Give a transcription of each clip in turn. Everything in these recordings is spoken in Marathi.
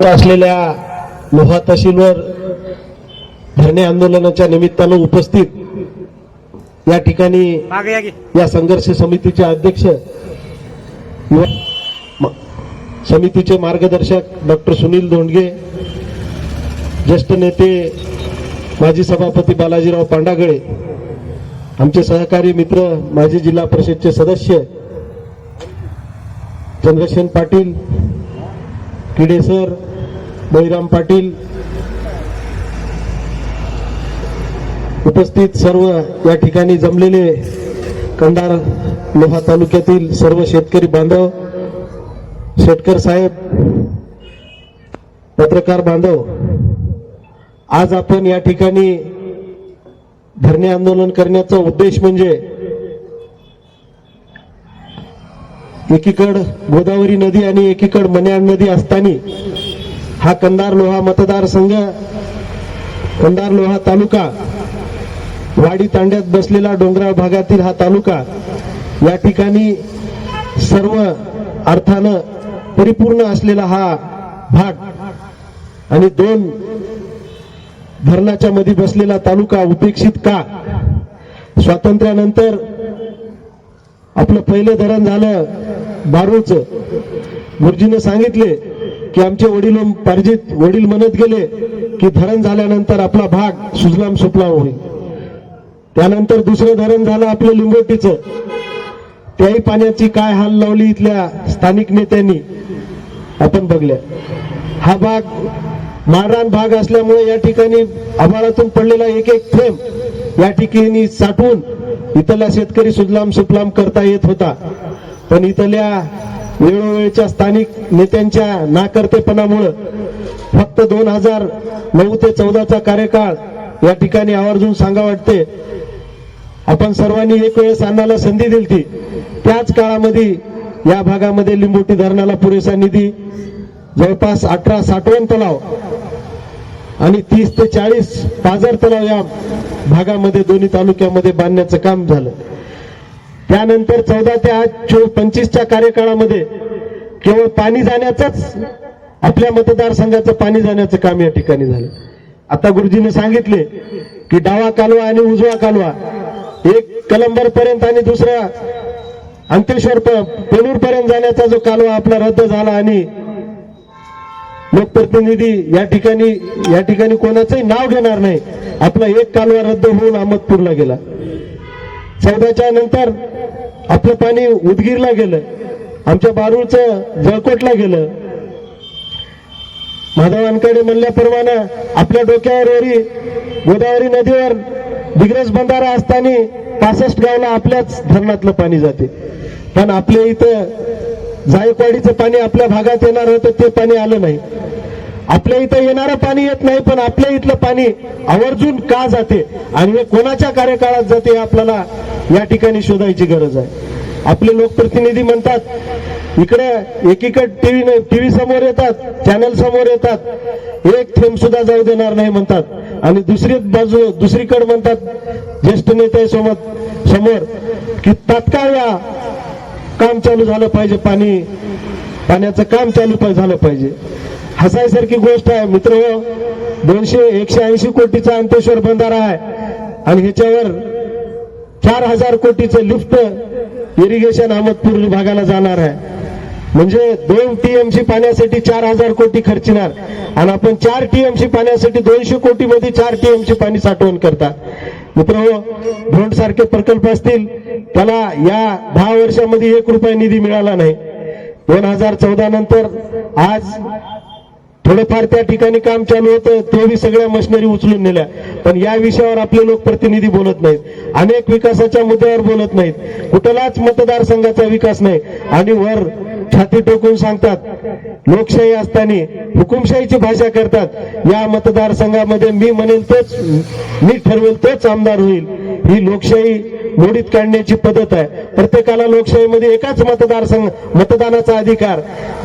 असलेल्या लोहा तहसीलवर धरणे आंदोलनाच्या निमित्तानं उपस्थित या ठिकाणी या संघर्ष समितीचे अध्यक्ष समितीचे मार्गदर्शक डॉक्टर सुनील दोंडगे ज्येष्ठ नेते माजी सभापती बालाजीराव पांडागळे आमचे सहकारी मित्र माजी जिल्हा परिषदचे सदस्य चंद्रसेन पाटील किडेसर बळीराम पाटील उपस्थित सर्व या ठिकाणी जमलेले कंधार लोहा तालुक्यातील सर्व शेतकरी बांधव शेतकर साहेब पत्रकार बांधव आज आपण या ठिकाणी धरणे आंदोलन करण्याचा उद्देश म्हणजे एकीकड गोदावरी नदी आणि एकीकड मन्याड नदी असताना हा कंधार लोहा मतदारसंघ कंदार लोहा तालुका वाडी तांड्यात बसलेला डोंगराळ भागातील हा तालुका या ठिकाणी सर्व अर्थानं परिपूर्ण असलेला हा भाग आणि दोन धरणाच्या मध्ये बसलेला तालुका उपेक्षित का? स्वातंत्र्यानंतर आपलं पहिलं धरण झालं. बारूचं गुरुजीने सांगितले की आमचे वडील पारजित वडील म्हणत गेले की धरण झाल्यानंतर आपला भाग सुजलाम सुफलाम होईल त्यानंतर दुसरं धरण झालं आपलं लिंगोटीचं त्याही पाण्याची काय हाल लावली इथल्या स्थानिक नेत्यांनी? आपण बघल्या हा भाग माररान भाग असल्यामुळे या ठिकाणी आभाळातून पडलेला एक एक थेंब या ठिकाणी साठवून इथला शेतकरी सुजलाम सुफलाम करता येत होता. पण इथल्या वेळोवेळच्या स्थानिक नेत्यांच्या नाकर्तेपणामुळं फक्त दोन हजार नऊ ते चौदाचा कार्यकाळ या ठिकाणी आवर्जून सांगा वाटते. आपण सर्वांनी एक वेळेस अन्नाला संधी दिली त्याच काळामध्ये या भागामध्ये लिंबोटी धरणाला पुरेसा निधी जवळपास अठरा साठवण तलाव आणि तीस ते चाळीस पाझर तलाव या भागामध्ये दोन्ही तालुक्यामध्ये बांधण्याचं काम झालं. त्यानंतर चौदा ते आज चो पंचवीसच्या कार्यकाळामध्ये केवळ पाणी जाण्याचंच आपल्या मतदारसंघाचं पाणी जाण्याचं काम या ठिकाणी झालं. आता गुरुजीने सांगितले की डावा कालवा आणि उजवा कालवा एक कलंबर पर्यंत आणि दुसरा अंकेश्वर पेनूर पर्यंत जाण्याचा जो कालवा आपला रद्द झाला आणि लोकप्रतिनिधी या ठिकाणी या ठिकाणी कोणाचंही नाव घेणार नाही. आपला एक कालवा रद्द होऊन अहमदपूरला गेला. चौदाच्या नंतर आपलं पाणी उदगीरला गेलं. आमच्या बारूळचं जळकोटला गेलं. माधवांकडे म्हणल्याप्रमाणे आपल्या डोक्यावरवरी गोदावरी नदीवर दिग्रज बंधारा असताना पासष्ट गावला आपल्याच धरणातलं पाणी जाते. पण आपल्या इथं जायकवाडीचं पाणी आपल्या भागात येणार होतं ते पाणी आलं नाही. आपल्या इथं येणारं पाणी येत नाही पण आपल्या इथलं पाणी आवर्जून का जाते? आणि हे कोणाच्या कार्यकाळात जाते हे आपल्याला या ठिकाणी शोधायची गरज आहे. आपले लोकप्रतिनिधी म्हणतात इकडे एकीकडे टीव्ही टीव्ही समोर येतात चॅनल समोर येतात एक थेंब सुद्धा जाऊ देणार नाही म्हणतात. आणि दुसरी बाजू दुसरीकडे म्हणतात ज्येष्ठ नेते सोबत समोर की तात्काळ या काम चालू झालं पाहिजे पाणी पाण्याचं काम चालू झालं पाहिजे. हसायसारखी गोष्ट आहे. मित्र दोनशे एकशे ऐंशी कोटीचा अंतेश्वर बंधारा आहे. आणि ह्याच्यावर चार हजार कोटीचं लिफ्ट इरिगेशन अहमदपूर भागाला जाणार आहे. म्हणजे दोन टीएमसी पाण्यासाठी चार हजार कोटी खर्चणार आणि आपण चार टीएमसी पाण्यासाठी दोनशे कोटी मध्ये चार टीएमसी पाणी साठवण करता. मित्र भोंड सारखे प्रकल्प असतील त्याला या दहा वर्षामध्ये एक रुपया निधी मिळाला नाही. दोन हजार चौदा नंतर आज थोडंफार त्या ठिकाणी काम चालू होतं तेही सगळ्या मशिनरी उचलून नेल्या. पण या विषयावर आपले लोकप्रतिनिधी बोलत नाहीत. अनेक विकासाच्या मुद्द्यावर बोलत नाहीत. कुठलाच मतदारसंघाचा विकास नाही. आणि वर छाती टोकून सांगतात लोकशाही असताना हुकुमशाहीची भाषा करतात या मतदारसंघामध्ये मी म्हणेल तोच मी ठरवेल तोच आमदार होईल. ही लोकशाही मोडीत काढण्याची पद्धत आहे. प्रत्येकाला लोकशाहीमध्ये एकाच मतदारसंघ मतदानाचा अधिकार.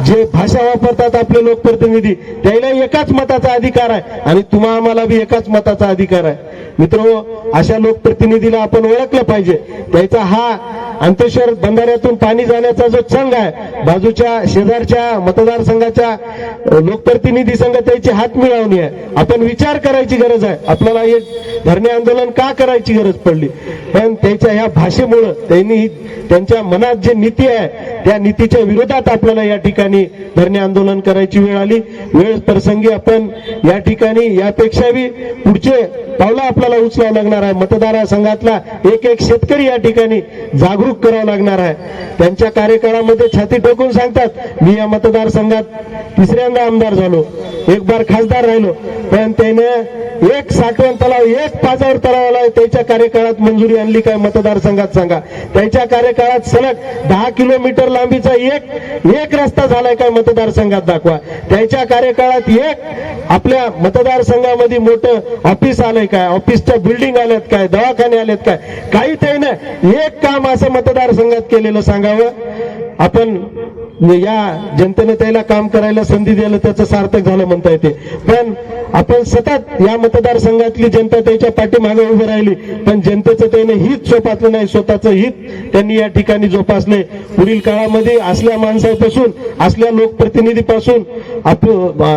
जे भाषा वापरतात आपले लोकप्रतिनिधी त्याला एकाच मताचा अधिकार आहे आणि तुम्हा आम्हाला बी एकाच मताचा अधिकार आहे. मित्र अशा लोकप्रतिनिधीला आपण ओळखलं पाहिजे. त्याचा हा अंतेश्वर बंधाऱ्यातून पाणी जाण्याचा जो संघ आहे बाजूच्या शेजारच्या मतदारसंघाच्या लोकप्रतिनिधी संघ त्याची हात मिळवणी आहे. आपण विचार करायची गरज आहे. आपल्याला हे धरणे आंदोलन का करायची गरज पडली? पण त्यांच्या ह्या भाषेमुळं त्यांनी त्यांच्या मनात जे नीती आहे त्या नीतीच्या विरोधात आपल्याला या ठिकाणी धरणे आंदोलन करायची वेळ आली. वेळ प्रसंगी आपण या ठिकाणी यापेक्षाही पुढचे पावलं आपल्याला उचलावं लागणार आहे. मतदारसंघातला एक एक शेतकरी या ठिकाणी जागरूक करावं लागणार आहे. त्यांच्या कार्यकाळामध्ये छाती टोकून सांगतात मी या मतदारसंघात तिसऱ्यांदा आमदार झालो. एक बार खासदार राहिलो. पण त्याने एक साठवण तलाव एक पाजावर तलावाला त्याच्या कार्यकाळात मंजुरी आणली काय मतदारसंघात सांगा. त्याच्या कार्यकाळात सलग दहा किलोमीटर लांबीचा एक एक रस्ता झालाय काय मतदारसंघात दाखवा. त्याच्या कार्यकाळात एक आपल्या मतदारसंघामध्ये मोठं ऑफिस आलंय काय? ऑफिसच्या बिल्डिंग आल्यात काय? दवाखाने आलेत काय? काही त्याने एक काम असं मतदारसंघात केलेलं सांगावं? आपण या जनतेने त्याला काम करायला संधी द्यायला त्याचं सार्थक झालं म्हणता येते. पण आपण सतत या मतदारसंघातली जनता त्याच्या पाठीमागे उभी राहिली पण जनतेचं त्याने हित जोपासलं नाही स्वतःचं हित त्यांनी या ठिकाणी जोपासले. पुढील काळामध्ये असल्या माणसापासून असल्या लोकप्रतिनिधीपासून आप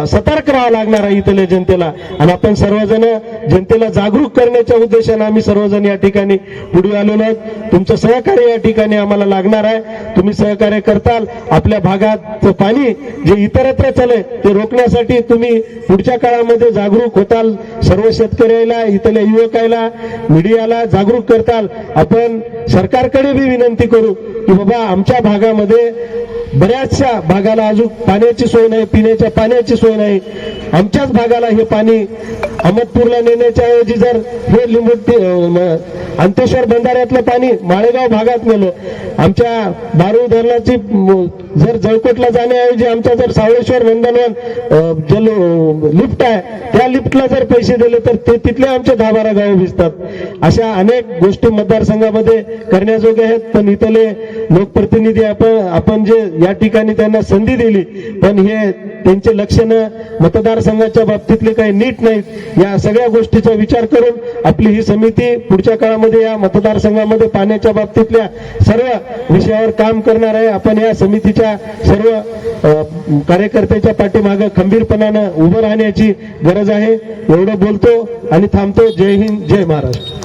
सतर्क राहावं लागणार आहे इथल्या जनतेला. आणि आपण सर्वजण जनतेला जागरूक करण्याच्या उद्देशाने आम्ही सर्वजण या ठिकाणी पुढे आलेलो आहोत. तुमचं सहकार्य या ठिकाणी आम्हाला लागणार आहे. तुम्ही सहकार्य करताल आपल्या भागात पाणी जे इतरत्र चालय ते रोखण्यासाठी तुम्ही पुढच्या काळामध्ये जागरूक होताल. सर्व शेतकऱ्याला इथल्या युवकाला मीडियाला जागरूक करताल. आपण सरकारकडे बी विनंती करू की बाबा आमच्या भागामध्ये बऱ्याचशा भागाला अजून पाण्याची सोय नाही पिण्याच्या पाण्याची सोय नाही. आमच्याच भागाला हे पाणी अहमदपूरला नेण्याच्या ऐवजी जर हे लिंबू अंतेश्वर बंधाऱ्यातलं पाणी माळेगाव भागात नेलं आमच्या बारू धरणाची जर जळकोटला जाण्याऐवजी आमचा जर सावळेश्वर नंदनवन जल लिफ्ट आहे त्या लिफ्टला जर पैसे दिले तर ते तिथले आमचे दहा बारा गावं भिजतात अशा अनेक गोष्टी मतदारसंघामध्ये करण्याजोग्या आहेत पण इथले लोकप्रतिनिधी आपण आपण जे या ठिकाणी त्यांना संधी दिली पण हे त्यांचे लक्षणं मतदारसंघाच्या बाबतीतले काही नीट नाहीत या सगळ्या गोष्टीचा विचार करून आपली ही समिती पुढच्या काळामध्ये या मतदारसंघामध्ये पाण्याच्या बाबतीतल्या सर्व विषयावर काम करणार आहे. आपण या समितीच्या सर्व कार्यकर्त्याच्या पाठीमागं खंबीरपणानं उभं राहण्याची गरज आहे. एवढं बोलतो आणि थांबतो. जय हिंद जय महाराष्ट्र.